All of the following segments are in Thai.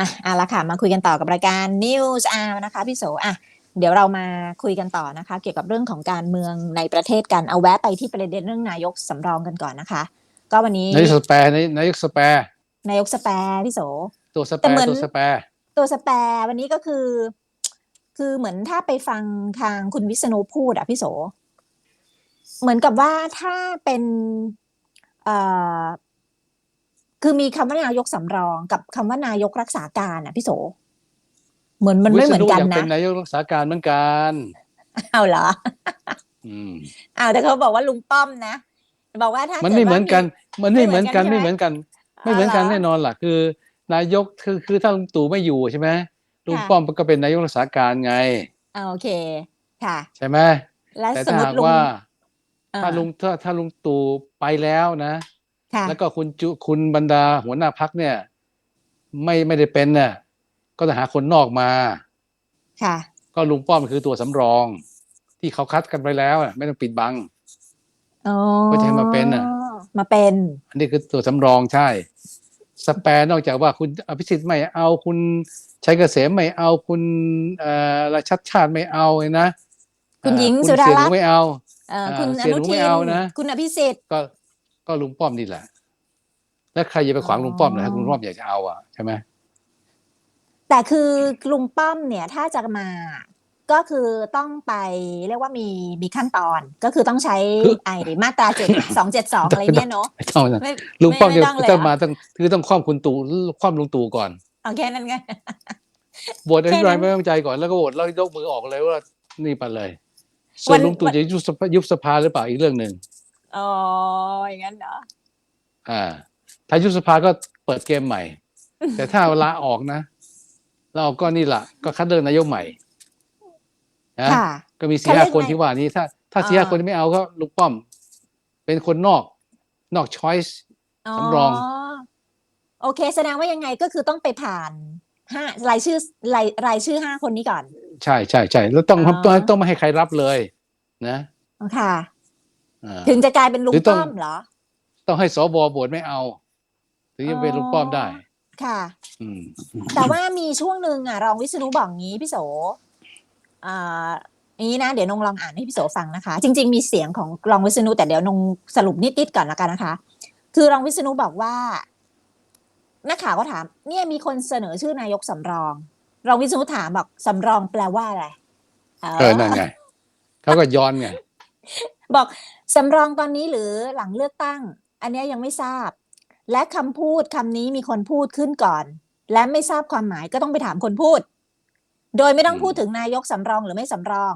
อะเอาละค่ะ มาคุยกันต่อกับรายการ News Hour นะคะพี่โสอะเดี๋ยวเรามาคุยกันต่อนะคะ เกี่ยวกับเรื่องของการเมืองในประเทศกันเอาแวะไปที่ประเด็นเรื่องนายกสำรองกันก่อนนะคะ ก็วันนี้นายกสแปร์นายกสแปร์นายกสแปร์พี่โสตัวสแต่แปเหมืร์อนตัวสแปร์ตัวสแปร์วันนี้ก็คือ คือเหมือนถ้าไปฟังทางคุณวิษณุพูดอะพี่โส เหมือนกับว่าถ้าเป็นเอ่อ คือมีคำว่านายกสำรองกับคำว่านายกรักษาการอะพี่โส เหมือนมันไม่เหมือนกันวิษณุยานะเป็นนายกรักษาการเหมือนกันเอาเหรออืมอ้าวแต่เขาบอกว่าลุงป้อมนะบอกว่าถ้ามันกิดไม่เหมือนกันว่ามันไม่เหมือนกันไม่ไม่เหเหมืมืออนนกักันนไม่เหมือนกันอ๋อเหรอแน่นอนล่ะคือ นายกคือคือถ้าลุงตู่ไม่อยู่ใช่ไหมลุงค่ะป้อมก็เป็นนายกรักษาการไงอ่าโอเคค่ะ ใช่ไหมและแต่สมถ้ามติหากลุงว่าเอ่อถ้าลุงถ้าถ้าลุงตู่ไปแล้วนะค่ะ แล้วก็คุณจุคุณบรรดาหัวหน้าพักเนี่ย ไม่ไม่ได้เป็นน่ะก็จะหาคนนอกมาค่ะ ก็ลุงป้อมคือตัวสำรอง ที่เขาคัดกันไปแล้วน่ะไม่ต้องปิดบังอ๋อก็จะให้มาเป็นน่ะ มาเป็น อันนี้คือตัวสำรองใช่ สแปร์นอกจากว่าคุณอภิสิทธิ์ไม่เอาคุณชัยเกษมไม่เอาคุณเอ่อราชัดชาติไม่เอาเลยนะคุณหญิงเอ่อสุดาเสียหรันูตน์ไม่เอาเอ่ออ่าคุณอเสียหนูนุไม่ทินเอานะคุณอภิสิทธิ์ก็ ก็ลุงป้อมนี่แหละ แล้วใครจะไปขวางอ๋อลุงป้อมนะถ้าลุงป้อมอยากจะเอาอะใช่ไหมแต่คือลุงป้อมเนี่ยถ้าจะมาก็คือต้องไปเรียกว่ามีมีขั้นตอนก็คือต้องใช้ไอ้มาตราเจ็ดสองเจ็ดสองอะไรเนี่ยเนาะไม่ต้องนะไม่ลุงป้อมไม่จะต้องเลยต้องเหรอมาต้องคือต้องคว่ำคุณตู่คว่ำลุงตู่ก่อนเอาแค่นั้นไงโหวตอภิปรายแค่นั้นไม่ไว้วางใจก่อนแล้วก็โหวตแล้วยกมือออกเลยว่านี่ไปเลยส่วัวนนลุงตู่วันจะยุบสภายุบสภาหรือเปล่าอีกเรื่องหนึ่ง อ๋ออย่างนั้นเหรออ่า ถ้ายุบสภาก็เปิดเกมใหม่ แต่ถ้าลาออกนะลาออกก็นี่แหละก็คัดเลือกนายกใหม่นะค่ะ ก็มีสี่คัดเลืห้าอกคนนายที่ว่านี้ ถ้า ถ้าสี่ห้าอ่าคนที่ไม่เอาก็ลุงป้อม เป็นคนนอก นอกช้อยส์สำรองโอเค แสดงว่ายังไงก็คือต้องไปผ่านห้ารายชื่อรายรายชื่อห้าคนนี้ก่อน ใช่ใช่ใช่แล้วต้องอ๋อต้องต้องไม่ให้ใครรับเลย นะค่ะอ่า ถึงจะกลายเป็นลุงหรือต้องป้อมเหรอ ต้องให้สวโหวตไม่เอา ถึงจะเป็นลุงป้อมได้ ค่ะอืมแต่ว่ามีช่วงหนึ่งอะรองวิษณุบอกงี้พี่โสอ่านี้นะเดี๋ยวนงลองอ่านให้พี่โสฟังนะคะ จริง ๆ มีเสียงของรองวิษณุแต่เดี๋ยวนงสรุปนิดๆก่อนละกันนะคะ คือรองวิษณุบอกว่านักข่าวก็ถาม เนี่ยมีคนเสนอชื่อนายกสำรองรองวิษณุถามบอกสำรองแปลว่าอะไรเออนั่นไงเขาก็ย้อนไงบอก สำรองตอนนี้หรือหลังเลือกตั้ง อันเนี้ยยังไม่ทราบ และคำพูดคำนี้มีคนพูดขึ้นก่อน และไม่ทราบความหมายก็ต้องไปถามคนพูด โดยไม่ต้องอืมพูดถึงนายกสำรองหรือไม่สำรอง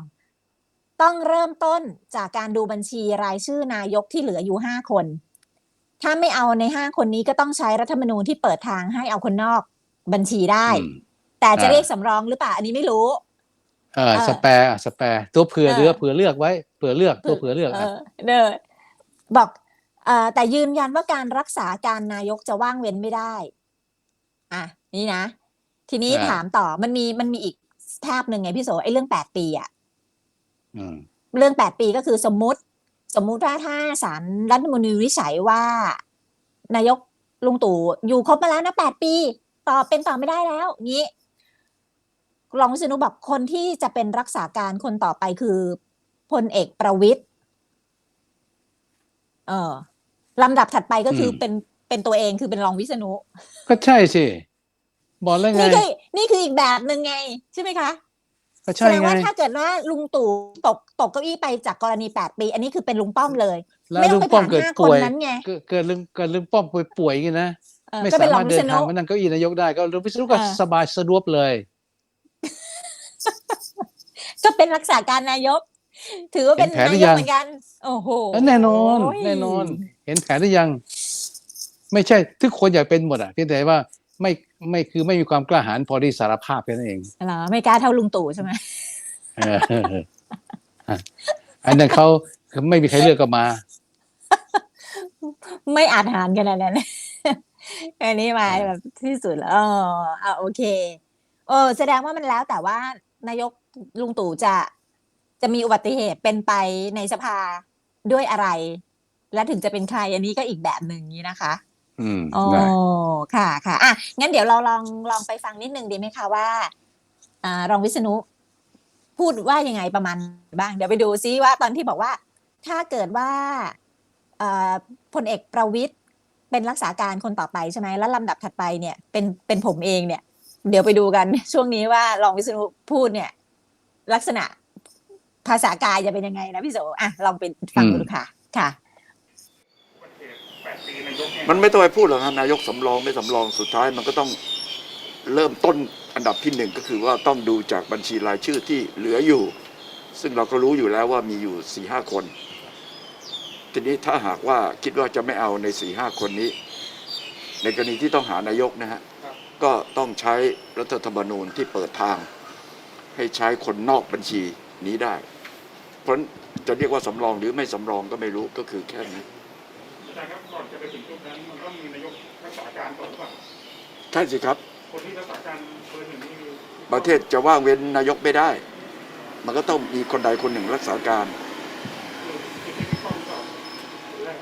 ต้องเริ่มต้นจากการดูบัญชีรายชื่อนายกที่เหลืออยู่ห้าคน ถ้าไม่เอาในห้าคนนี้ก็ต้องใช้รัฐธรรมนูญที่เปิดทางให้เอาคนนอกบัญชีได้อืมแต่จะอ่าเรียกสำรองหรือเปล่าอันนี้ไม่รู้เออเออสแปร์สแปร์ตัวเผื่อเออเรือเผื่อเลือกไว้เผื่อเลือกตัวเผื่อเลือกเออะอเด้อบอกเอ่อแต่ยืนยันว่าการรักษาการนายกจะว่างเว้นไม่ได้ อะ นี่นะ ทีนี้ถามต่อมันมีมันมีอีกภาพหนึ่งไงพี่โสไอ้เรื่องแปดปีอะอืมเรื่องแปดปีก็คือสมมุติ สมมุติว่าถ้าศาลรัฐธรรมนูญวิจัยว่า นายกลุงตู่อยู่ครบมาแล้วนะแปดปี ต่อเป็นต่อไม่ได้แล้วงี้รองวิษณุบอกคนที่จะเป็นรักษาการคนต่อไปคือ พลเอกประวิตยเออลำดับถัดไปก็คืออม เป็นเป็นตัวเองคือเป็นรองวิษณุ ก็ใช่สิ บอกแล้วไง นี่คือนี่คืออีกแบบหนึ่งไง ใช่ไหมคะก็แสใช่ดงไง ว่าถ้าเกิดว่าลุงตู่ตกตกเก้าอี้ไปจากกรณีแปดปี อันนี้คือเป็นลุงป้อมเลย แล้วไม่ต้ลุองงไปป้อมผ่านเกิดห้าคป่นวย นั้นไงเกิดเกิดลุงเกิดลุงป้อมป่วยป่วยอย่างนี้นะ เออไม่ก็เป็สานรอมางรถวิเดิษนณุ ทางมานั่งเก้าอี้นายกได้ ก็ลุงวิศนุก็เออ สบายสะดวกเลย ก็เป็นรักษาการนายก ถือว่าเป็นเห็นแผนหรืนาอยกยัง เหมือนกัน โอ้โหแน่นอนยแน่นอน เห็นแผนหรือยัง ไม่ใช่ ทุกคนอยากเป็นหมดอะเพียงแต่ว่าไม่ไม่คือไม่มีความกล้าหาญพอที่สารภาพแค่นั้นเอง เหรอไม่กล้าเท่าลุงตู่ใช่ไหมเอออันนั้นเขาไม่มีใครเลือกก็มา ไม่อาจหารขนาดนั้นอันนี้มาเออแบบที่สุดแล้วอ๋ออะโอเคเออแสดงว่ามันแล้วแต่ว่านายกลุงตู่จะ จะมีอุบัติเหตุเป็นไปในสภาด้วยอะไร และถึงจะเป็นใครอันนี้ก็อีกแบบหนึ่งนี้นะคะอืมโอ้ได้ค่ะค่ะอะงั้นเดี๋ยวเราลองลองไปฟังนิดนึงดีไหมคะว่าอ่ารองวิษณุพูดว่ายังไงประมาณบ้าง เดี๋ยวไปดูซิว่าตอนที่บอกว่า ถ้าเกิดว่าอ่าพลเอกประวิตยเป็นรักษาการคนต่อไปใช่ไหมแล้วลำดับถัดไปเนี่ย เป็นเป็นผมเองเนี่ย เดี๋ยวไปดูกันช่วงนี้ว่า รองวิษณุพูดเนี่ย ลักษณะ ภาษากายจะเป็นยังไงนะพี่โสอะลองไปฟังดูค่ะ ค่ะ มันไม่ต้องไปพูดหรอกครับนายกสำรองไม่สำรองสุดท้ายมันก็ต้องเริ่มต้นอันดับที่หนึ่งก็คือว่าต้องดูจากบัญชีรายชื่อที่เหลืออยู่ ซึ่งเราก็รู้อยู่แล้วว่ามีอยู่สี่ห้าคน ทีนี้ถ้าหากว่าคิดว่าจะไม่เอาในสี่ห้าคนนี้ ในกรณีที่ต้องหานายกนะฮะก็ต้องใช้รัฐธรรมนูญที่เปิดทาง ให้ใช้คนนอกบัญชี นี้ได้ เพราะฉะนั้นจะเรียกว่าสำรองหรือไม่สำรองก็ไม่รู้ก็คือแค่นี้อาจารย์ครับก่อนจะไปถึงจุดนั้นมันต้องมีนายกรักษาการก่อนหรือเปล่าใช่สิครับ คนที่รักษาการเบอร์หนึ่งนี่คือประเทศจะว่างเว้นนายกไม่ได้ มันก็ต้องมีคนใดคนหนึ่งรักษาการคือคือที่พี่ป้อมตอบคนแรก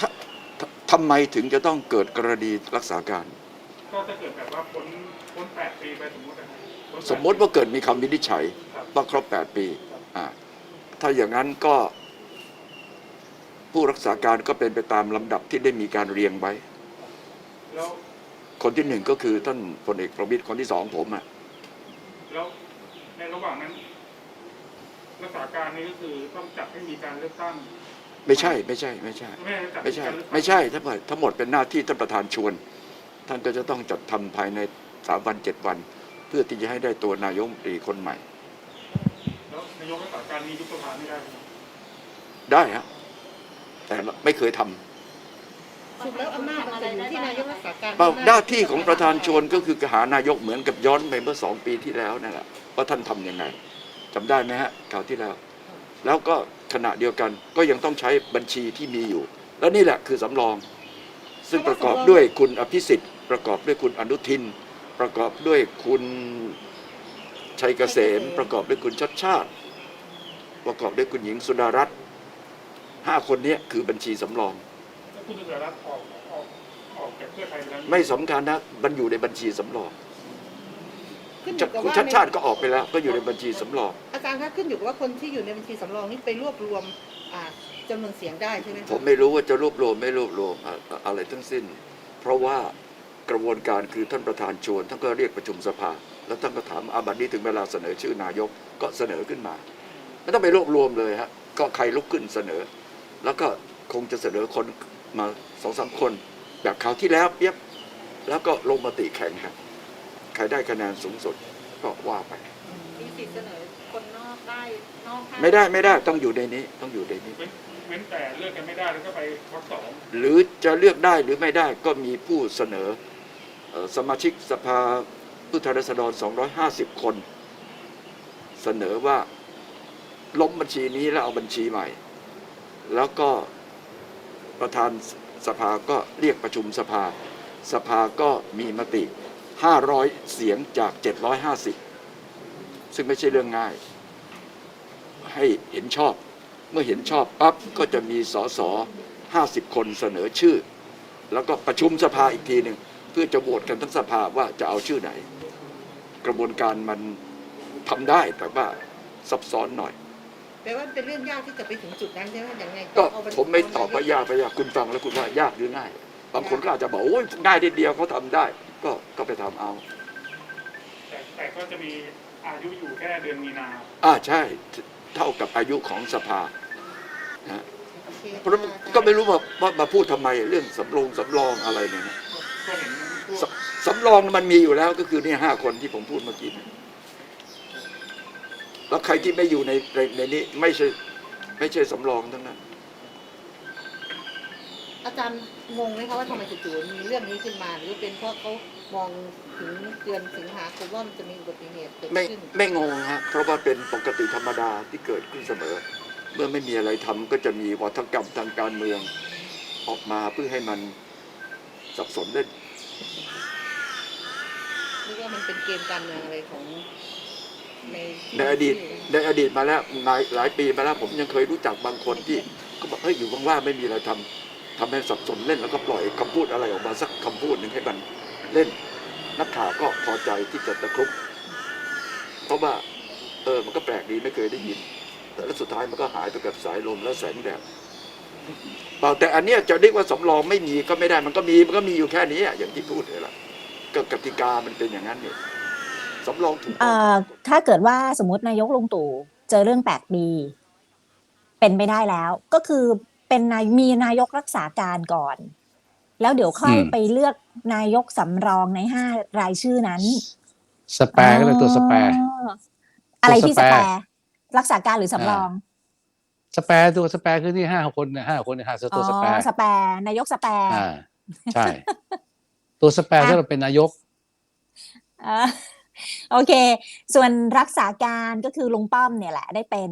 ทททำไมถึงจะต้องเกิดกรณีรักษาการ ก็ถ้าเกิดแบบว่าพ้นพ้นแปดปีไปสมมติ สมมติว่าเกิดมีคำวินิจฉัยครับว่าครบ 8 ปีอ่าถ้าอย่างนั้นก็ ผู้รักษาการก็เป็นไปตามลำดับที่ได้มีการเรียงไว้แล้วคนที่หนึ่งก็คือท่านพลเอกประวิตยคนที่สองผมอะแล้วในระหว่างนั้น รักษาการนี่ก็คือต้องจัดให้มีการเลือกตั้ง ไม่ใช่ ไม่ใช่ ไม่ใช่ ไม่ให้จัดไม่ใช่การเลือกตั้งไม่ใช่ทั้งหมดทั้งหมดเป็นหน้าที่ท่านประธานชวน ท่านก็จะต้องจัดทำภายในสามวันเจ็ดวัน เพื่อที่จะให้ได้ตัวนายกรัฐมนตรีคนใหม่ แล้วนายกรักษาการนี้ยุบสภาไม่ได้ใช่ไหมได้ฮะแต่ไม่เคยทำ สุดแล้วอำนาจมันจะอยู่ที่นายกรักษาการเปล่าหน้าที่ของประธานชวนก็คือหานายกเหมือนกับย้อนไปเมื่อสองปีที่แล้วนั่นแหละว่าท่านทำยังไงจำได้ไหมฮะคราวที่แล้ว แล้วก็ขณะเดียวกันก็ยังต้องใช้บัญชีที่มีอยู่ แล้วนี่แหละคือสำรอง ซึ่งประกอบด้วยคุณอภิสิทธิ์ ประกอบด้วยคุณอนุทิน ประกอบด้วยคุณชัยเกษม ประกอบด้วยคุณชัดชาติ ประกอบด้วยคุณหญิงสุดารัตน์ห้าคนเนี้ยคือบัญชีสำรอง แล้วคุณสุดารัตน์ออกออกออกจากเพื่อไทยไปแล้วไม่สำคัญนะมันอยู่ในบัญชีสำรอง ขึ้นอยู่กับคุณว่าชัดชาติก็ออกไปแล้ว ก็อยู่ในบัญชีสำรอง อาจารย์คะขึ้นอยู่กับว่าคนที่อยู่ในบัญชีสำรองนี่ไปรวบรวมอ่าจำนวนเสียงได้ใช่ไหมคะผมไม่รู้ว่าจะรวบรวมไม่รวบรวมอะอะอะไรทั้งสิ้น เพราะว่า กระบวนการคือท่านประธานชวนท่านก็เรียกประชุมสภา แล้วท่านก็ถามอาบัดนี้ถึงเวลาเสนอชื่อนายกก็เสนอขึ้นมาไม่ต้องไปรวบรวมเลยฮะก็ใครลุกขึ้นเสนอ แล้วก็คงจะเสนอคนมาสองสามคนแบบคราวที่แล้วเปียบแล้วก็ลงมติแข่งกันใครได้คะแนนสูงสุดก็ว่าไป มีสิทธิ์เสนอคนนอกได้นอกห้างไม่ได้ไม่ได้ต้องอยู่ในนี้ต้องอยู่ในนี้ เว้นเว้นแต่เลือกกันไม่ได้แล้วก็ไปวรรคสองหรือจะเลือกได้หรือไม่ได้ก็มีผู้เสนอเอ่อ สมาชิกสภาผู้แทนราษฎร 250 คน เสนอว่าล้มบัญชีนี้แล้วเอาบัญชีใหม่ แล้วก็ประธานสภาก็เรียกประชุมสภา สภาก็มีมติ 500 เสียงจาก 750 ซึ่งไม่ใช่เรื่องง่าย ให้เห็นชอบ เมื่อเห็นชอบปั๊บก็จะมีสสห้าสิบคนเสนอชื่อ แล้วก็ประชุมสภาอีกทีหนึ่ง พื่อจะโหวตกันทั้งสภาว่าจะเอาชื่อไหน กระบวนการมันทำได้แต่ว่าซับซ้อนหน่อยแปลว่าเป็นเรื่องยากที่จะไปถึงจุดนั้นใช่ไหมอย่างไงก็เอาบัญชีผมไม่ตอบว่ายากไปยากคุณฟังแล้วคุณว่ายากหรือง่าย บางคนก็อาจจะบอกโอ้ยง่ายนิดเดียวเขาทำได้ ก็ก็ไปทำเอา แต่แต่ก็จะมีอายุอยู่แค่เดือนมีนาอ่าใช่เท่ากับอายุของสภานะโอเคเพราะฉะนั้นก็ไม่รู้ว่าว่ามาพูดทำไมเรื่องสำรองสำรองอะไรเนี่ย นะก็เห็นพวกสสำรองมันมีอยู่แล้วก็คือเนี่ยห้าคนที่ผมพูดเมื่อกี้เนี่ยแล้วใครที่ไม่อยู่ในในในนี้ไม่ใช่ไม่ใช่สำรองทั้งนั้น อาจารย์งงไหมคะว่าทำไมจู่ๆมีเรื่องนี้ขึ้นมา หรือเป็นเพราะเขามองถึงเดือนสิงหาคมว่ามันจะมีอุบัติเหตุเกิดไม่ขึ้นไม่งงฮะเพราะว่าเป็นปกติธรรมดาที่เกิดขึ้นเสมอ เมื่อไม่มีอะไรทำก็จะมีวัฒกรรมทางการเมือง ออกมาเพื่อให้มันสับสนเล่นห รือว่ามันเป็นเกมการเมืองอะไรของในในอดีตในอดีตมาแล้วหลายหลายปีมาแล้วผมยังเคยรู้จักบางคนที่ก็บอกเฮ้ยอยู่ว่างๆไม่มีอะไรทำทำให้สับสนเล่นแล้วก็ปล่อยคำพูดอะไรออกมาสักคำพูดหนึ่งให้มันเล่นนักข่าวก็พอใจที่จะตะครุบเพราะว่าเออมันก็แปลกดีไม่เคยได้ยิน แต่แล้วสุดท้ายมันก็หายไปกับสายลมและแสงแดดเปล่าแต่อันเนี้ยจะเรียกว่าสำรองไม่มีก็ไม่ได้มันก็มีมันก็มีอยู่แค่นี้อะอย่างที่พูดเลยล่ะ ก็กติกามันเป็นอย่างนั้นเนี่ยสำรองถูกต้เอ่องอถ้าเกิดว่าสมมตินายกลุงตู่เจอเรื่องแปลกดี เป็นไม่ได้แล้ว ก็คือเป็นนายมีนายกรักษาการก่อน แล้วเดี๋ยวค่อยอืมไปเลือกนายกสำรองในห้ารายชื่อนั้น สแปร์ก็เลยตัวสแปร์อ๋ออะไรที่ตัสวสแปแปร์ร์รักษาการหรือสำรองสแปร์ตัวสแปร์คือที่ห้าคนเนี่ยห้าคนเนี่ยห้าอ๋ตัวสแปอร์สแปร์นายกสแปร์อ่าใช่ ตัวสแปร์อะถ้าเราเป็นนายกอ่าโอเค ส่วนรักษาการก็คือลุงป้อมเนี่ยแหละได้เป็น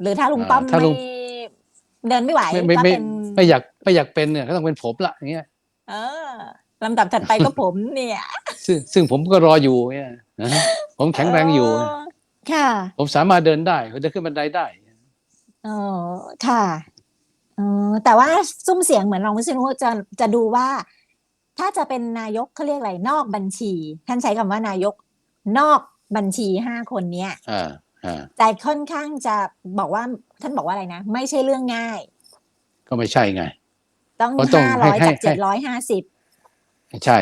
หรือถ้าลุงป้อมอ่าถ้าลุไม่งเดินไม่ไหวไม่ไม่ก็ไม่เป็นไม่อยากไม่อยากเป็นเนี่ยก็ต้องเป็นผมละอย่างเงี้ยเออลำดับถัดไปก็ผมเนี่ย ซึ่งซึ่งผมก็รออยู่เนี่ยนะผมแข็งแรงอยู่เค่ะ ผมสามารถเดินได้เดินขึ้นบันไดได้เออค่ะเออแต่ว่าซุ้มเสียงเหมือนรองวิศนุจะจะดูว่า ถ้าจะเป็นนายกเขาเรียกอะไรนอกบัญชี ท่านใช้คำว่านายกนอกบัญชีห้าคนเนี้ยอ่าอ่าแต่ค่อนข้างจะบอกว่าท่านบอกว่าอะไรนะ ไม่ใช่เรื่องง่าย ก็ไม่ใช่ไง ต้องเพราะต้องห้าร้อยให้จากให้เจ็ดร้อยห้าสิบไม่ใช่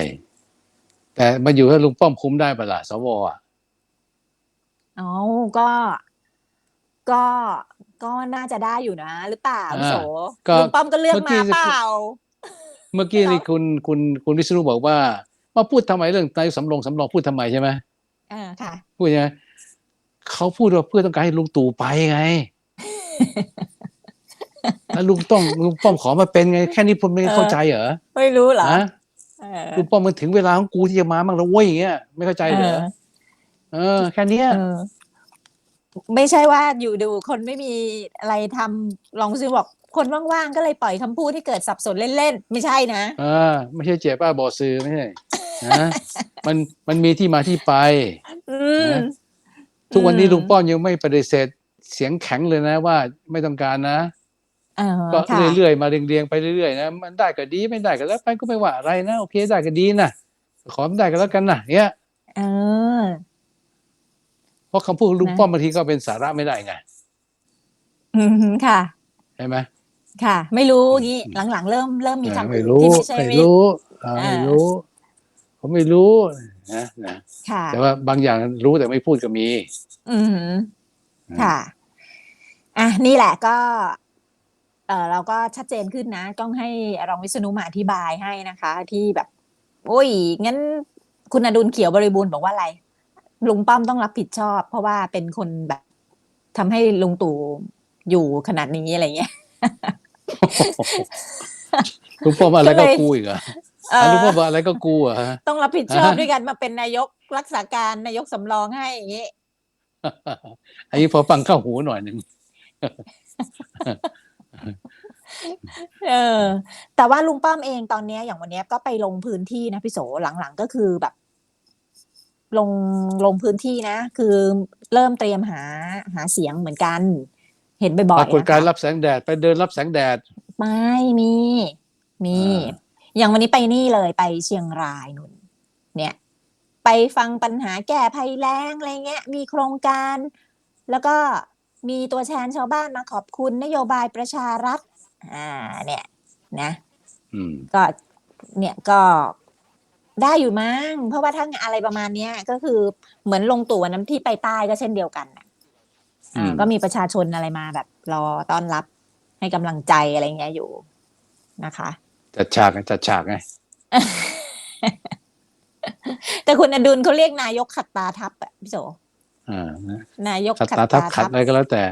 แต่มาอยู่ถ้าลุงป้อมคุมได้ปะล่ะสวอะอ๋อก็ก็ก็น่าจะได้อยู่นะ หรือเปล่าพี่โสก็ลุงป้อมก็เลือกเมื่อกี้มาเปล่า เมื่อกี้เหรอนี่คุณคุณคุณวิศนุบอกว่ามาพูดทำไมเรื่องนายกสำรองสำรองพูดทำไมใช่ไหมอ่าค่ะพูดยังไงเขาพูดว่าเพื่อต้องการให้ลุงตู่ไปไงแล้วลุงต้องลุงป้อมขอมาเป็นไง แค่นี้ผมไม่เข้าใจเหรอไม่รู้เหรอฮะเออลุงป้อมมันถึงเวลาของกูที่จะมาบ้างแล้วเว้ยอย่างเงี้ยไม่เข้าใจเหรอเออ แค่เนี้ยเออไม่ใช่ว่าอยู่ดูคนไม่มีอะไรทำลองซื้อบอก คนว่างๆก็เลยปล่อยคำพูดที่เกิดสับสนเล่นๆ ไม่ใช่นะเออไม่ใช่เจ็บป้าบอซื้อไม่ใช่นะมันมันมีที่มาที่ไปอืมนะทุกวันนี้อืมลุงป้อมยังไม่ปฏิเสธเสียงแข็งเลยนะว่าไม่ต้องการนะเออก็ค่ะเรื่อยๆมาเรียงๆไปเรื่อยๆนะมันได้ก็ดีไม่ได้ก็แล้วไปก็ไม่ว่าอะไรนะโอเคได้ก็ดีนะขอไม่ได้ก็แล้วกันนะเนี้ยเออเพราะคำพูดลุงนะป้อมบางทีก็เป็นสาระไม่ได้ไงอืมค่ะใช่ไหม ค่ะ ไม่รู้งี้หลังๆ เริ่มเริ่มมีเออคำไม่อื่นรู้ที่ไม่ใช่ไม่วิรู้เอออ่าไม่รู้ผมไม่รู้นะนะค่ะแต่ว่าบางอย่างรู้แต่ไม่พูดก็มี อืมค่ะอะนี่แหละก็ เออเราก็ชัดเจนขึ้นนะ ต้องให้รองวิษณุมาอธิบายให้นะคะ ที่แบบ โอ้ยงั้น คุณอดุลเขียวบริบูรณ์บอกว่าอะไร ลุงป้อมต้องรับผิดชอบ เพราะว่าเป็นคนแบบทำให้ลุงตู่อยู่ขนาดนี้อะไรเงี้ย ลุงป้อมอะไรก็ก็เลยกูอีกเหรอเออะอลุงป้อมอะไรก็กูเหรอะ ต้องรับผิดชอบอ่า ด้วยกันมาเป็นนายกรักษาการนายกสำรองให้อย่างนี้ อันนี้พอฟังเข้าหูหน่อยหนึ่งเออ แต่ว่าลุงป้อมเองตอนเนี้ยอย่างวันเนี้ยก็ไปลงพื้นที่นะพี่โสหลังๆก็คือแบบ ลงลงพื้นที่นะ คือเริ่มเตรียมหาหาเสียงเหมือนกัน เห็นบ่ปอยรากฏๆการนะณ์คะรับแสงแดด ไปเดินรับแสงแดด ไม่มี มีอ่าอย่างวันนี้ไปนี่เลยไปเชียงรายนุ่น เนี่ย ไปฟังปัญหาแก้ภัยแล้งอะไรเงี้ย มีโครงการ แล้วก็มีตัวแทนชาวบ้านมาขอบคุณนโยบายประชารัฐ อ่า เนี่ย นะอืมก็ เนี่ยก็ได้อยู่มั้ง เพราะว่าถ้าอะไรประมาณเนี้ยก็คือเหมือนลงตู่วันน้ำที่ไปใต้ก็เช่นเดียวกันน่ะ อ่าอืมก็มีประชาชนอะไรมาแบบรอต้อนรับให้กำลังใจอะไรเงี้ยอยู่นะคะ จัดฉากไงจัดฉากไงแต่คุณอดุลเขาเรียกนายกขัดตาทับอะพี่โสอ่านะนายกขัดขัดตาทัตาบขัทัดบอะไรก็แล้วแต่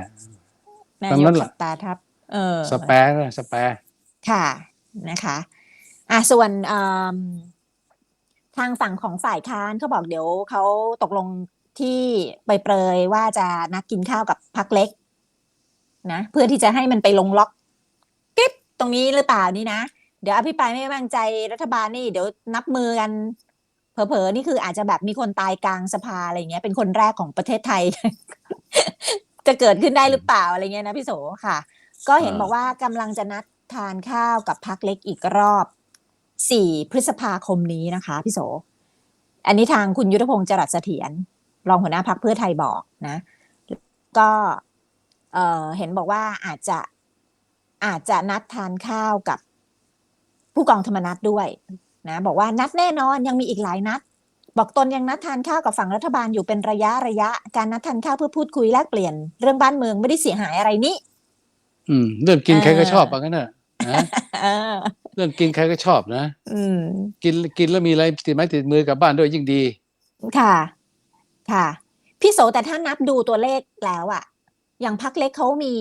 นาตามยนั้กนแหละขัดตาทับ เออ สแปร์นะสแปร์ค่ะนะคะอะส่วนเอิ่มทางฝั่งของฝ่ายค้านเขาบอกเดี๋ยวเขาตกลง ที่ไปเปรยว่าจะนัดกินข้าวกับพักเล็ก นะ เพื่อที่จะให้มันไปลงล็อกกริบตรงนี้หรือเปล่านี่นะ เดี๋ยวอภิปรายไม่วางใจรัฐบาลนี่เดี๋ยวนับมือกันเผลอๆนี่คืออาจจะแบบมีคนตายกลางสภาอะไรเงี้ย เป็นคนแรกของประเทศไทย จะเกิดขึ้นได้หรือเปล่าอะไรเงี้ยนะพี่โสค่ะ ก็เห็นบอกว่ากำลังจะนัดทานข้าวกับพักเล็กอีกรอบ 4 พฤษภาคมนี้นะคะ พี่โส อันนี้ทางคุณยุทธพงศ์จรัสเสถียร รองหัวหน้าพักเพื่อไทยบอกนะ ก็เอ่อเห็นบอกว่าอาจจะอาจจะนัดทานข้าวกับผู้กองธรรมนัฐด้วยนะบอกว่านัดแน่นอนยังมีอีกหลายนัด บอกตนยังนัดทานข้าวกับฝั่งรัฐบาลอยู่เป็นระยะระยะ การนัดทานข้าวเพื่อพูดคุยแลกเปลี่ยนเรื่องบ้านเมืองไม่ได้เสียหายอะไรนี่อืมเรื่องกินเออใครก็ชอบว่างั้นน่ะนะเออเรื่องกินใครก็ชอบนะ อืม กินกินแล้วมีอะไรติดไม้ติดมือกลับบ้านด้วยยิ่งดี ค่ะ ค่ะ พี่โสแต่ถ้านับดูตัวเลขแล้วอะอย่างพักเล็กเขามี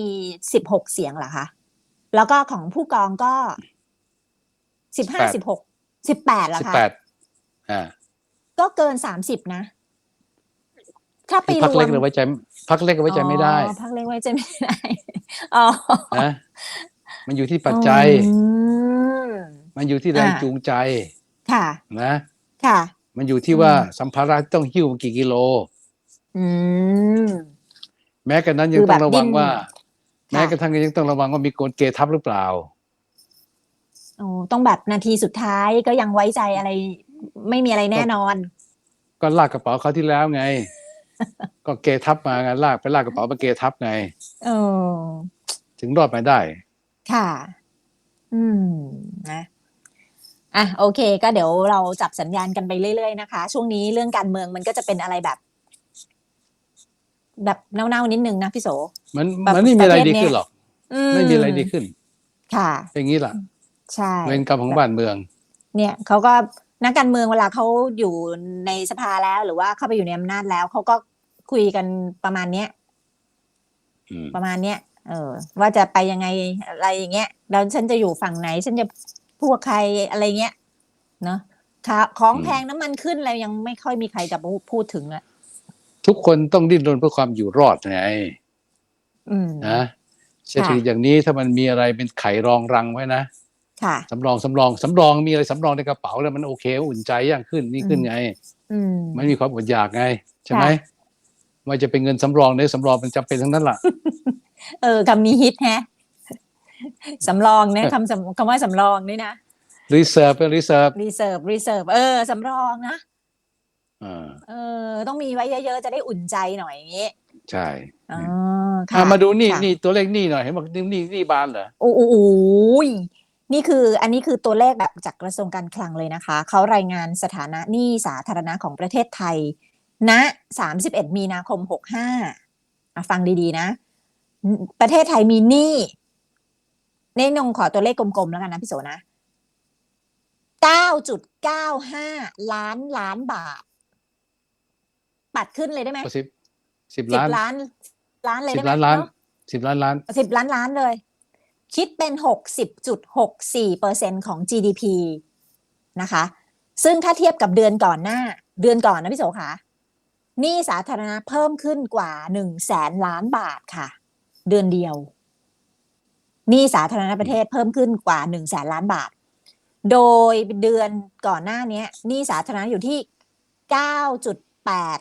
สิบหกเสียงเหรอคะ แล้วก็ของผู้กองก็สิบห้าสิบหกสิบแปดเหรอสิบคะแปดอ่าก็เกินสามสิบนะ ถ้าไปคือพักรวเล็มกเราไว้ใจพักเล็กเราไว้ใจไม่ได้อ๋อพักเล็กไว้ใจไม่ได้อ๋อนะมันอยู่ที่ปัจจัยอืมมันอยู่ที่แรงอ่าจูงใจ ค่ะ นะ ค่ะ มันอยู่ที่ว่าสัมภาระที่ต้องหิ้วมากี่กิโล อืม แม้กระนั้นยังคือต้แบองบระวังดิ้นว่าค่ะแม้กระทั่งยังต้องระวังว่ามีโกลเกทับหรือเปล่าโอ้ต้องแบบนาทีสุดท้ายก็ยังไว้ใจอะไร ไม่มีอะไรแน่นอน ก็ลากกระเป๋าเขาวที่แล้วไง ก็เกทับมาไงลากไปลากกระเป๋ามาเกทับไงเออถึงรอดมาได้ ค่ะ อืม นะ อะโอเค ก็เดี๋ยวเราจับสัญญาณกันไปเรื่อยๆนะคะ ช่วงนี้เรื่องการเมืองมันก็จะเป็นอะไรแบบ แบบเน่าๆนิดนึงนะพี่โสมันแบบมันไม่มีอะไรประเทศดีเนี้ยขึ้นหรอกอืไม่มีอะไรดีขึ้น ค่ะ อย่างนี้ล่ะ ใช่เวรกรรมของบ้านเมือง เนี่ยเขาก็นักการเมืองเวลาเขาอยู่ในสภาแล้วหรือว่าเข้าไปอยู่ในอำนาจแล้วเขาก็คุยกันประมาณเนี้ยอืมประมาณเนี้ยเออ ว่าจะไปยังไงอะไรอย่างเงี้ยแล้วฉันจะอยู่ฝั่งไหน ฉันจะ พวกใครอะไรเงี้ยเนาะค่ะของแพงน้ำมันขึ้นแล้วยังไม่ค่อยมีใครจะพูดถึงอะทุกคนต้องดิ้นรนเพื่อความอยู่รอดไงอืมนะเศรษฐกิจอย่างนี้ถ้ามันมีอะไรเป็นไข่รองรังไว้นะค่ะสำรองสำรองสำรองมีอะไรสำรองในกระเป๋าแล้วมันโอเค อุ่นใจย่างขึ้นนี่ขึ้นไงอืมไม่มีความอดอยากไง ใช่ไหมค่ะว่าจะเป็นเงินสำรองในสำรองมันจำเป็นทั้งนั้นล่ะ เออคำนี้ฮิตแฮะ สำรองนะคำสำคำว่าสำรองนี่นะรีเซิร์ฟเป็นรีเซิร์ฟรีเซิร์ฟรีเซิร์ฟเออสำรองนะอ่าเออ ต้องมีไว้เยอะๆ จะได้อุ่นใจหน่อยอย่างงี้ ใช่อ๋ออะค่ะมาดูนี่ค่ะนี่ตัวเลขนี่หน่อยเห็นบอกนี่นี่นี่บานเหรอโอ้โหยนี่คืออันนี้คือตัวเลขแบบจากกระทรวงการคลังเลยนะคะ เขารายงานสถานะหนี้สาธารณะของประเทศไทย ณ 31 มีนาคม 65อะฟังดีๆนะ ประเทศไทยมีหนี้ เนนงขอตัวเลขกลมๆแล้วกันนะพี่โสนะ9.95ล้านล้านบาท ปัดขึ้นเลยได้ไหมก็สิบสิบสิบล้านล้าน ล้านเลยสิได้บไหมล้านล้านเอะสิบล้านล้านสิบล้านล้านเลย คิดเป็นหกสิบจุดหกสี่เปอร์เซ็นของ GDP นะคะ ซึ่งถ้าเทียบกับเดือนก่อนหน้า เดือนก่อนนะพี่โสคะหนี้สาธารณะเพิ่มขึ้นกว่าหนึ่งแสนล้านบาทค่ะ เดือนเดียว หนี้สาธารณประเทศเพิ่มขึ้นกว่าหนึ่งแสนล้านบาท โดยเดือนก่อนหน้านี้หนี้สาธารณะอยู่ที่เก้าจุดแปด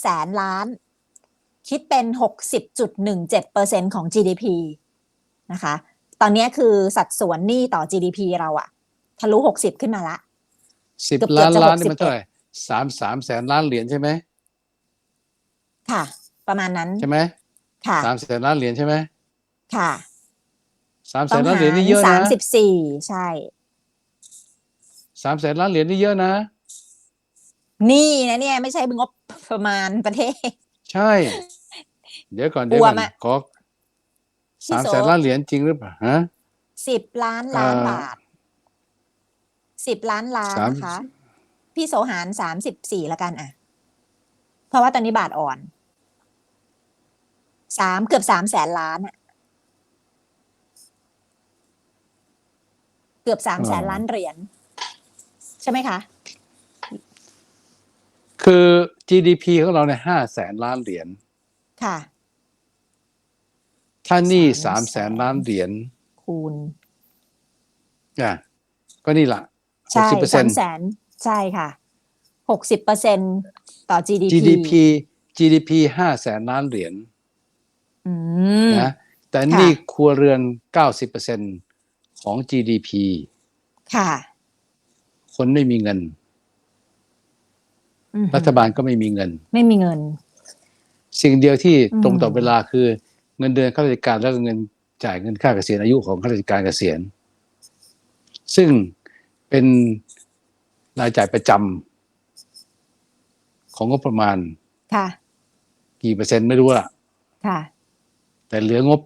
แสนล้าน คิดเป็น60.17%ของ GDP นะคะ ตอนนี้คือสัดส่วนหนี้ต่อ GDP เราอะทะลุ60ขึ้นมาละสิบเกือบล้านจะล้านนี่61มันเท่าไหร่สามสามแสนล้านเหรียญใช่ไหมค่ะ ประมาณนั้นใช่ไหมค่ะสามแสนล้านเหรียญใช่ไหม ค่ะสามแสต้องนล้านหาเหรียญนี่เยอะสานะมสิบสี่ใช่สามแสนล้านเหรียญนี่เยอะนะนี่นะเนี่ยไม่ใช่งบประมาณประเทศ ใช่ เดี๋ยวก่อนเดี๋ยวก่อนอวมอะขอพี่สามโสแสนล้านเหรียญจริงหรือเปล่าฮะสิบล้านล้านเอ่อบาทสิบล้านล้านสามนะคะพี่โสหารสามสิบสี่ละกันอะ เพราะว่าตอนนี้บาทอ่อนสามเกือบสามแสนล้านอะ กือบสามแสนล้านเหรียญใช่ไหมคะ คือ GDP ของเราเนี่ยห้าแสนล้านเหรียญค่ะ ถ้าหนี่สาสามมแสแสนนล้านเหรียญคูณอะก็นี่ละหกใช่สิบเปอร์เซ็สานมต์แสนใช่ค่ะหกสิบเปอร์เซ็นต่อ GDP GDP GDP ห้าแสนล้านเหรียญอืมนะแต่หนี่ครัวเรือน90% ของ GDP ค่ะ คนไม่มีเงินอือหือรัฐบาลก็ไม่มีเงิน ไม่มีเงิน สิ่งเดียวที่อืมตรงต่อเวลาคือ เงินเดือนข้าราชการแล้วก็เงินจ่ายเงินค่าเกษียณอายุของข้าราชการเกษียณ ซึ่งเป็นรายจ่ายประจำของงบประมาณ ค่ะ กี่เปอร์เซ็นต์ไม่รู้ละค่ะ แต่เหลืองบ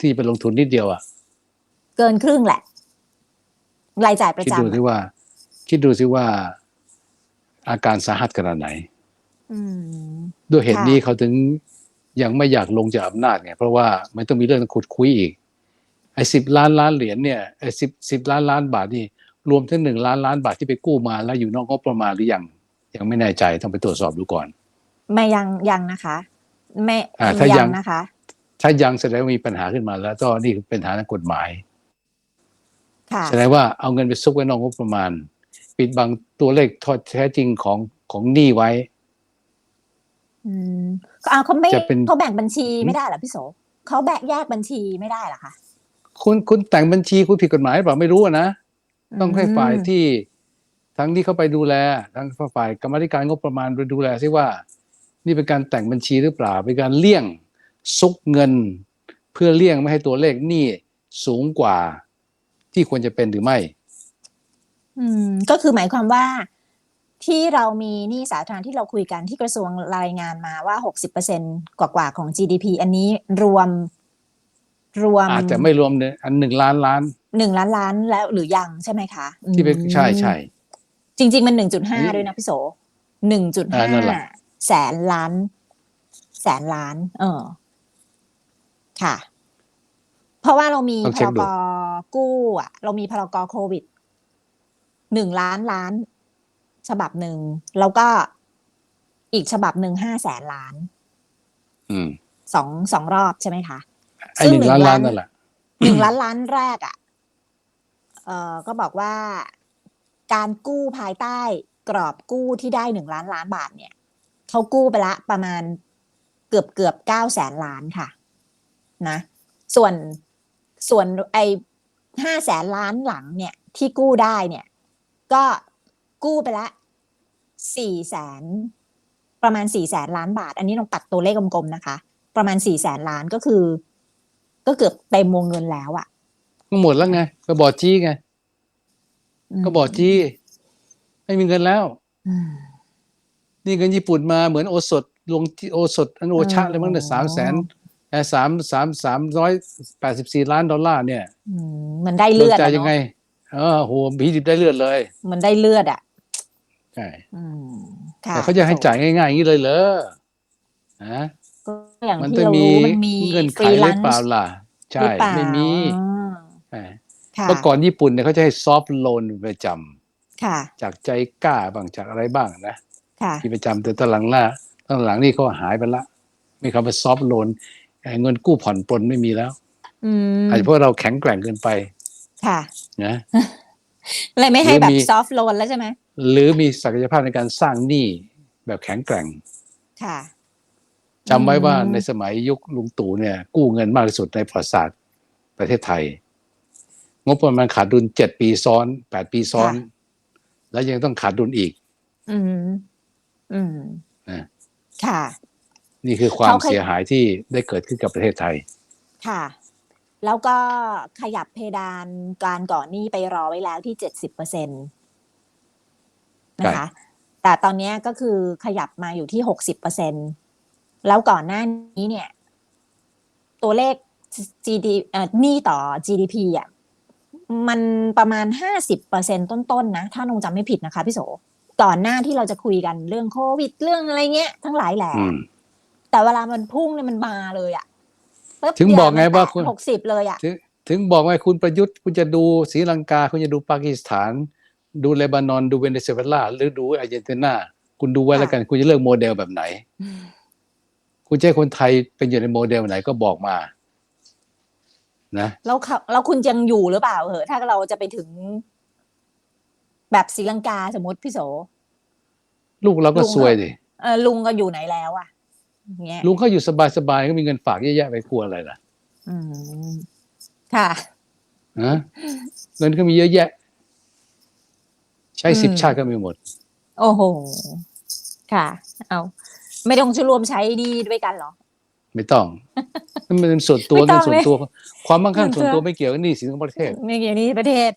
ที่ไปลงทุนนิดเดียวอะ เกินครึ่งแหละ รายจ่ายประคิดจำดูสิว่า คิดดูสิว่า อาการสาหัสขนาดไหนอืมด้วยเหตุค่ะนี้เขาถึงยังไม่อยากลงจากอำนาจไงเพราะว่ามันต้องมีเรื่องขุดคุยอีกไอ้สิบล้านล้านเหรียญเนี่ยไอ้สิบสิบล้านล้านบาทนี่รวมทั้งหนึ่งล้านล้านบาทที่ไปกู้มาแล้วอยู่นอกงบประมาณหรือยังยังไม่แน่ใจต้องไปตรวจสอบดูก่อน ไม่ยังยังนะคะ ไม่อ่าถ้ายังนะคะ ถ้ายังแสดงว่ามีปัญหาขึ้นมาแล้วก็นี่คือเป็นปัญหาทางกฎหมายค่ะ แสดงว่าเอาเงินไปซุกไว้นอกงบประมาณ ปิดบังตัวเลขทอดแท้จริงของของหนี้ไว้อืมก็เอาเขาไม่จะเป็นเขาแบ่งบัญชีไม่ได้เหรอพี่โสเขาแบ่งแยกบัญชีไม่ได้เหรอคะคุณคุณแต่งบัญชีคุณผิดกฎหมายหรือเปล่าไม่รู้อะนะต้องให้ฝ่ายที่ทั้งที่เข้าไปดูแลทั้งฝ่ายกรรมาธิการงบประมาณไปดูแลซิว่า นี่เป็นการแต่งบัญชีหรือเปล่า เป็นการเลี่ยงซุกเงิน เพื่อเลี่ยงไม่ให้ตัวเลขหนี้สูงกว่า ที่ควรจะเป็นหรือไม่ อืม ก็คือหมายความว่าที่เรามีหนี้สาธารณะที่เราคุยกันที่กระทรวงรายงานมาว่า60%กว่าๆของ GDP อันนี้รวมรวมอาจจะไม่รวมเนี่ยอันหนึ่งล้านล้านหนึ่งล้านล้านแล้วหรือยังใช่ไหมคะ ที่เป็นอืมใช่ใช่จริง ๆ มันหนึ่งจุดอัห้านนี้ด้วยนะพี่โสหนึ่งจุดอ่าห้านั่นแหละแสนล้าน แสนล้าน เออ ค่ะ เพราะว่าเรามีต้องพเช็รคดู กกู้อะ เรามีพรกโควิดหนึ่งล้านล้าน ฉบับหนึ่ง แล้วก็อีกฉบับหนึ่งห้าแสนล้านอืมสองสองรอบใช่ไหมคะ ไอ้หนึ่งล้านล้านนั่นแหละ หนึ่งล้านล้านแรกอะ เอ่อ ก็บอกว่าการกู้ภายใต้กรอบกู้ที่ได้หนึ่งล้านล้านบาทเนี่ยเขากู้ไปละประมาณเกือบเกือบเก้าแสนล้านค่ะ นะ ส่วน ส่วนไอห้าแสนล้านหลังเนี่ยที่กู้ได้เนี่ยก็กู้ไปละสี่แสนประมาณสี่แสนล้านบาท อันนี้ลองตัดตัวเลขกลมๆนะคะ ประมาณสี่แสนล้านก็คือ ก็เกือบเต็มวงเงินแล้วอะ่ะก็หมดแล้วไงก็บอกจี้ไงมก็บอกจี้ไม่มีเงินแล้วอืมนี่เงินญี่ปุ่นมาเหมือนโอสถลงที่โอสถอันโอชะอ๋อเลยมั้งเนี่ยสามแสน สามสามสามร้อยแปดสิบสี่ล้านดอลลาร์เนี่ยอืมเหมันได้เลือดบิกจ่าอะยยังไงเนาะเออโหบีดิบได้เลือดเลยเหมันได้เลือดอะใช่อืมค่ะแต่เขาจะให้จ่ายง่ายๆอย่างนี้เลยเหรอฮะก็อย่างมันที่ต้องเรามีรู้มันมีเงื่อนไขฟรีหแลรือนเปล่าซ์ล่ะใช่หรือเปล่าไม่มีอ่าใช่ค่ะเมื่อก่อนญี่ปุ่นเนี่ยเขาจะให้ซอฟต์โลนประจำค่ะจากใจกล้าบ้างจากอะไรบ้างนะค่ะที่ประจำแต่ตอนหลังล่ะตอนหลังนี่เขาหายไปละมีคำว่าซอฟต์โลน เงินกู้ผ่อนปลนไม่มีแล้วอืมอาจจะเพราะเราแข็งแกร่งเกินไป ค่ะ นะเลยไม่ให้หรือแบบมีซอฟต์โลนแล้วใช่ไหมหรือมีศักยภาพในการสร้างหนี้แบบแข็งแกร่ง ค่ะจำไว้ว่าอืมในสมัยยุคลุงตู่เนี่ย กู้เงินมากที่สุดในประวัติศาสตร์ประเทศไทย งบประมาณขาดดุลเจ็ดปีซ้อนแปดปีซ้อน แล้วยังต้องขาดดุลอีก อืม อืมนะค่ะ นี่คือความเขาเคยเสียหายที่ได้เกิดขึ้นกับประเทศไทย ค่ะ แล้วก็ขยับเพดานการก่อนหนี้ไปรอไว้แล้วที่เจ็ดสิบเปอร์เซ็นตนะคะ แต่ตอนนี้ก็คือขยับมาอยู่ที่หกสิบเปอร์เซ็นแล้วก่อนหน้านี้เนี่ย ตัวเลข GD เอ่อหนี้ต่อ GDP อะมันประมาณห้าสิบเปอร์เซ็นต้นๆนะ ถ้านงจำไม่ผิดนะคะพี่โสก่อนหน้าที่เราจะคุยกันเรื่องโควิดเรื่องอะไรเงี้ย ทั้งหลายแหล่อืม แต่เวลามันพุ่งเนี่ยมันมาเลยอะปึ๊ถึงบอกไงว่าคุณหกสิบเลยอะถึงถึงบอกว่าคุณประยุทธ์คุณจะดูศรีลังกา คุณจะดูปากีสถาน ดูเลบานอนดูเวเนซุเอลาหรือดูอาร์เจนตินาคุณดูไว้แล้วกัน คุณจะเลือกโมเดลแบบไหน คุณจะให้คนไทยเป็นอยู่ในโมเดลไหนก็บอกมานะแล้วเขาแล้วคุณยังอยู่หรือเปล่าเหอะถ้าเราจะไปถึง แบบศรีลังกาสมมติพี่โส ลูกเราก็ลุงซวยดิเออลุงก็อยู่ไหนแล้วอะอย่างเงี้ย ลุงเขาอยู่สบายๆก็มีเงินฝากเยอะแยะไปกลัวอะไรล่ะอืมค่ะนะเงินก็มีเยอะแยะ ใช้สิบอืมชาติก็ไม่หมด โอ้โห ค่ะ เอา ไม่ต้องรวมใช้หนี่ด้วยกันเหรอ ไม่ต้องนั่นมันเป็นส่วนตัวไม่ต้เงิอนงส่วนเลยตัว ความมั่งคั่งมันส่วนตัวจะไม่เกี่ยวกับหนี้สินของประเทศ ไม่เกี่ยวนี้ประเทศ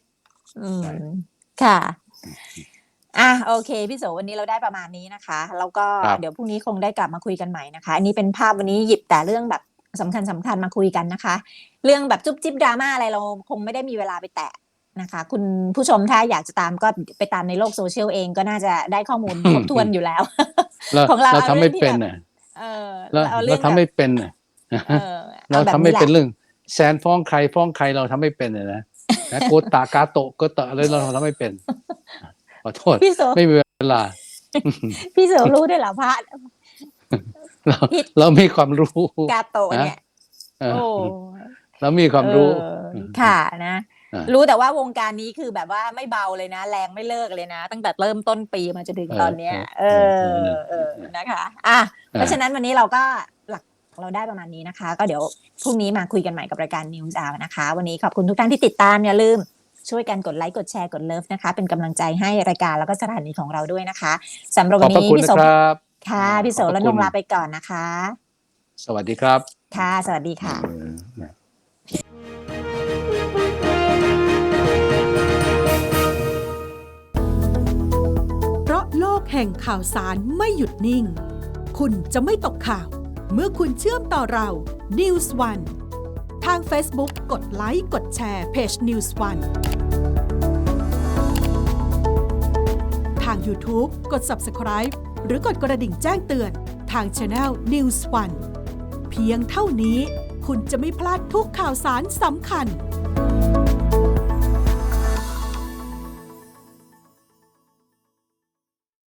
อืมใช่ค่ะ อะโอเคพี่โสวันนี้เราได้ประมาณนี้นะคะ แล้วก็ครับเดี๋ยวพรุ่งนี้คงได้กลับมาคุยกันใหม่นะคะ อันนี้เป็นภาพวันนี้หยิบแต่เรื่องแบบสำคัญสำคัญมาคุยกันนะคะ เรื่องแบบจุ๊บจิ๊บดราม่าอะไรเราคงไม่ได้มีเวลาไปแตะนะคะ คุณผู้ชมถ้าอยากจะตามก็ไปตามในโลกโซเชียลเองก็น่าจะได้ข้อมูลครบถ้วนอยู่แล้วเราของเราเราเอาทำไม่เรื่องที่เป็นแบบน่ะเออเราเอาเราเรื่องทำแบบไม่เป็นน่ะเออเราอแบบทำไม่เป็นแหละเรื่องแซนฟ้องใครฟ้องใครเราทำไม่เป็นน่ะนะนะโกตากาโตะโกตะอะไรเราทำไม่เป็น ขอโทษ พี่โสไม่มีเวลา พี่โสรู้ด้วยเหรอพระเราผิดเรามีความรู้กาโตะเนี่ยเออโอ้เรามีความรู้เออค่ะนะอ่ารู้แต่ว่าวงการนี้คือแบบว่าไม่เบาเลยนะ แรงไม่เลิกเลยนะ ตั้งแต่เริ่มต้นปีมาจนถึงตอนเนี้ยเอเอออเออนะคะ อะเพราะฉะนั้นวันนี้เราก็หลักเราได้ประมาณนี้นะคะ ก็เดี๋ยวพรุ่งนี้มาคุยกันใหม่กับรายการ News Hour นะคะ วันนี้ขอบคุณทุกท่านที่ติดตามอย่าลืม ช่วยกันกดไลค์กดแชร์กดเลิฟนะคะ เป็นกำลังใจให้รายการแล้วก็สถานีของเราด้วยนะคะสำหรับขวัอบนพระนี้คุณพี่นะสมครับค่ะพี่โสขอบพและระนคุงณลาไปก่อนนะคะ สวัสดีครับ ค่ะ สวัสดีค่ะเออนะเพราะโลกแห่งข่าวสารไม่หยุดนิ่ง คุณจะไม่ตกข่าว เมื่อคุณเชื่อมต่อเรา News One ทาง Facebook กดไลค์ กดแชร์เพจ News One ทาง YouTube กด Subscribe หรือกดกระดิ่งแจ้งเตือนทาง Channel News One เพียงเท่านี้คุณจะไม่พลาดทุกข่าวสารสำคัญ